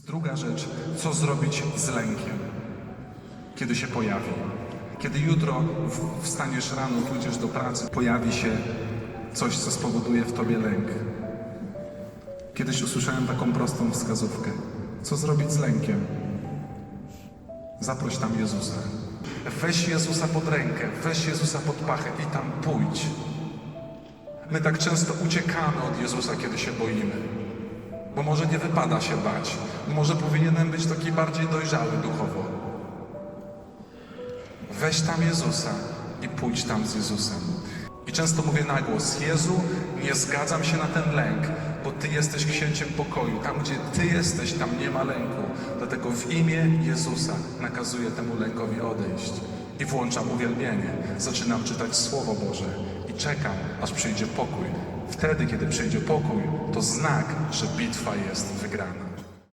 Druga rzecz, co zrobić z lękiem, kiedy się pojawi. Kiedy jutro wstaniesz rano, pójdziesz do pracy, pojawi się coś, co spowoduje w tobie lęk. Kiedyś usłyszałem taką prostą wskazówkę. Co zrobić z lękiem? Zaproś tam Jezusa. Weź Jezusa pod rękę, weź Jezusa pod pachę i tam pójdź. My tak często uciekamy od Jezusa, kiedy się boimy. Bo może nie wypada się bać. Może powinienem być taki bardziej dojrzały duchowo. Weź tam Jezusa i pójdź tam z Jezusem. I często mówię na głos: Jezu, nie zgadzam się na ten lęk, bo Ty jesteś księciem pokoju. Tam, gdzie Ty jesteś, tam nie ma lęku. Dlatego w imię Jezusa nakazuję temu lękowi odejść. I włączam uwielbienie. Zaczynam czytać Słowo Boże i czekam, aż przyjdzie pokój. Wtedy, kiedy przyjdzie pokój, to znak, że bitwa jest wygrana.